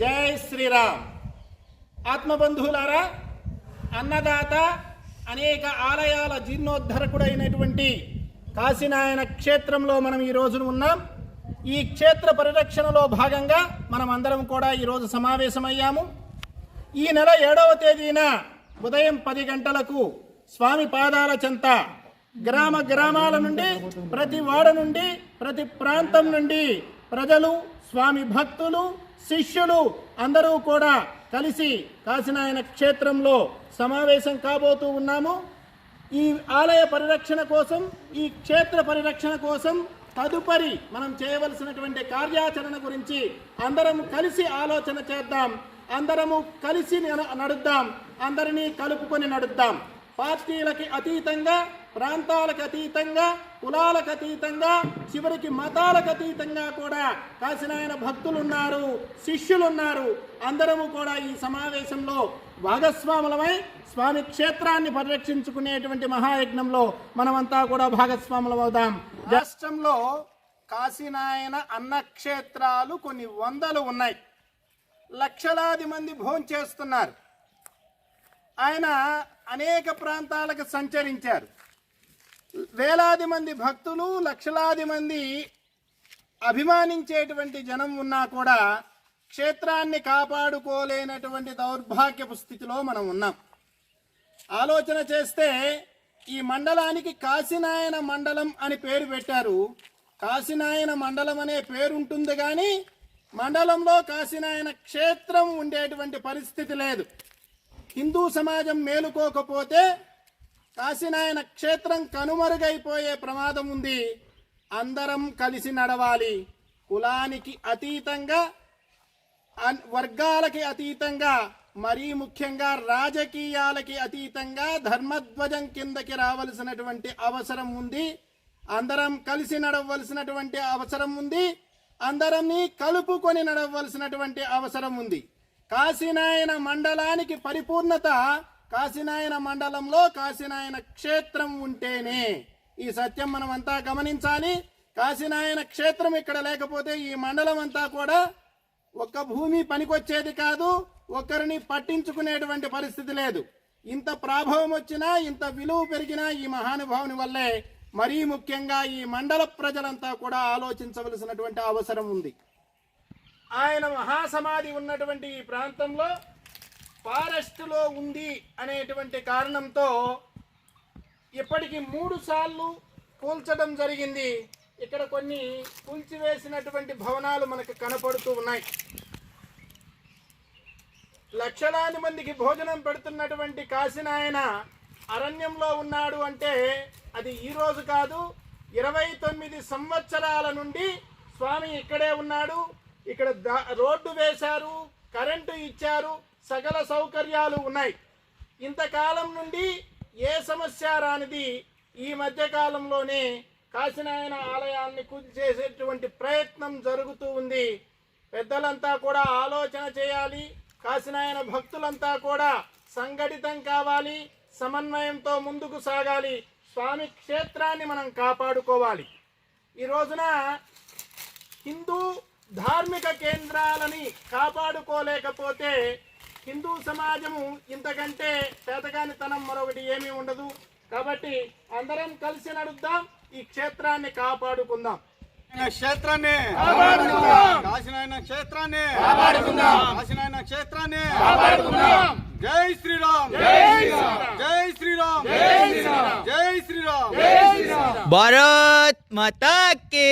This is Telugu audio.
జై శ్రీరామ్. ఆత్మబంధువులారా అన్నదాత అనేక ఆలయాల జీర్ణోద్ధరకుడైనటువంటి కాశీనాయన క్షేత్రంలో మనం ఈ రోజున ఉన్నాం. ఈ క్షేత్ర పరిరక్షణలో భాగంగా మనం అందరం కూడా ఈరోజు సమావేశమయ్యాము. ఈ నెల ఏడవ తేదీన ఉదయం పది గంటలకు స్వామి పాదాల చెంత గ్రామ గ్రామాల నుండి ప్రతి వాడ నుండి ప్రతి ప్రాంతం నుండి ప్రజలు స్వామి భక్తులు శిష్యులు అందరూ కూడా కలిసి కాశీనాయన క్షేత్రంలో సమావేశం కాబోతూ ఉన్నాము. ఈ ఆలయ పరిరక్షణ కోసం ఈ క్షేత్ర పరిరక్షణ కోసం తదుపరి మనం చేయవలసినటువంటి కార్యాచరణ గురించి అందరం కలిసి ఆలోచన చేద్దాం. అందరము కలిసి నడుద్దాం. అందరినీ కలుపుకొని నడుద్దాం. పార్టీలకి అతీతంగా ప్రాంతాలకు అతీతంగా కులాలకు అతీతంగా చివరికి మతాలకు అతీతంగా కూడా కాశీనాయన భక్తులున్నారు శిష్యులున్నారు. అందరము కూడా ఈ సమావేశంలో భాగస్వాములమై స్వామి క్షేత్రాన్ని పరిరక్షించుకునేటువంటి మహాయజ్ఞంలో మనమంతా కూడా భాగస్వాములమవుదాం. రాష్ట్రంలో కాశీనాయన అన్నక్షేత్రాలు కొన్ని వందలు ఉన్నాయి. లక్షలాది మంది భోంచేస్తున్నారు ఆయన అనేక ప్రాంతాలకు సంచరించారు. వేలాది మంది భక్తులు లక్షలాది మంది అభిమానించేటువంటి జనం ఉన్నా కూడా క్షేత్రాన్ని కాపాడుకోలేనటువంటి దౌర్భాగ్యపు స్థితిలో మనం ఉన్నాం. ఆలోచన చేస్తే ఈ మండలానికి కాశీనాయన మండలం అని పేరు పెట్టారు. కాశీనాయన మండలం అనే పేరు ఉంటుంది కానీ మండలంలో కాశీనాయన క్షేత్రం ఉండేటువంటి పరిస్థితి లేదు. హిందూ సమాజం మేలుకోకపోతే కాశీనాయన క్షేత్రం కనుమరుగైపోయే ప్రమాదం ఉంది. అందరం కలిసి నడవాలి. కులానికి అతీతంగా అన్- వర్గాలకి అతీతంగా మరీ ముఖ్యంగా రాజకీయాలకి అతీతంగా ధర్మధ్వజం కిందకి రావలసినటువంటి అవసరం ఉంది. అందరం కలిసి నడవలసినటువంటి అవసరం ఉంది. అందరినీ కలుపుకొని నడవలసినటువంటి అవసరం ఉంది. కాశీనాయన మండలానికి పరిపూర్ణత కాశీనాయన మండలంలో కాశీనాయన క్షేత్రం ఉంటేనే ఈ సత్యం మనం అంతా గమనించాలి. కాశీనాయన క్షేత్రం ఇక్కడ లేకపోతే ఈ మండలం అంతా కూడా ఒక్క భూమి పనికొచ్చేది కాదు ఒకరిని పట్టించుకునేటువంటి పరిస్థితి లేదు. ఇంత ప్రాభవం వచ్చినా ఇంత విలువ పెరిగినా ఈ మహానుభావుని వల్లే మరీ ముఖ్యంగా ఈ మండల ప్రజలంతా కూడా ఆలోచించవలసినటువంటి అవసరం ఉంది. ఆయన మహాసమాధి ఉన్నటువంటి ఈ ప్రాంతంలో ఫారెస్ట్లో ఉంది అనేటువంటి కారణంతో ఇప్పటికి మూడు సార్లు కూల్చడం జరిగింది. ఇక్కడ కొన్ని కూల్చివేసినటువంటి భవనాలు మనకు కనపడుతూ ఉన్నాయి. లక్షలాది మందికి భోజనం పెడుతున్నటువంటి కాశీనాయన అరణ్యంలో ఉన్నాడు అంటే అది ఈరోజు కాదు ఇరవై తొమ్మిది సంవత్సరాల నుండి స్వామి ఇక్కడే ఉన్నాడు. ఇక్కడ దా- రోడ్డు వేశారు కరెంటు ఇచ్చారు. సకల సౌకర్యాలు ఉన్నాయి. ఇంతకాలం నుండి ఏ సమస్య రానిది ఈ మధ్యకాలంలోనే కాశీనాయన ఆలయాన్ని కూల్చేసేటువంటి ప్రయత్నం జరుగుతూ ఉంది. పెద్దలంతా కూడా ఆలోచన చేయాలి. కాశీనాయన భక్తులంతా కూడా సంఘటితం కావాలి సమన్వయంతో ముందుకు సాగాలి స్వామి క్షేత్రాన్ని మనం కాపాడుకోవాలి. ఈ రోజున హిందూ ధార్మిక కేంద్రాలని కాపాడుకోలేకపోతే హిందూ సమాజము ఇంతకంటే పేదగానితనం మరొకటి ఏమీ ఉండదు. కాబట్టి అందరం కలిసి నడుద్దాం ఈ క్షేత్రాన్ని కాపాడుకుందాం. క్షేత్రాన్ని కాశీనాయన క్షేత్రాన్ని కాశీనాయన క్షేత్రాన్ని జై శ్రీరామ్. జై శ్రీరామ్. జై శ్రీరామ్. భారత్ మాతాకి.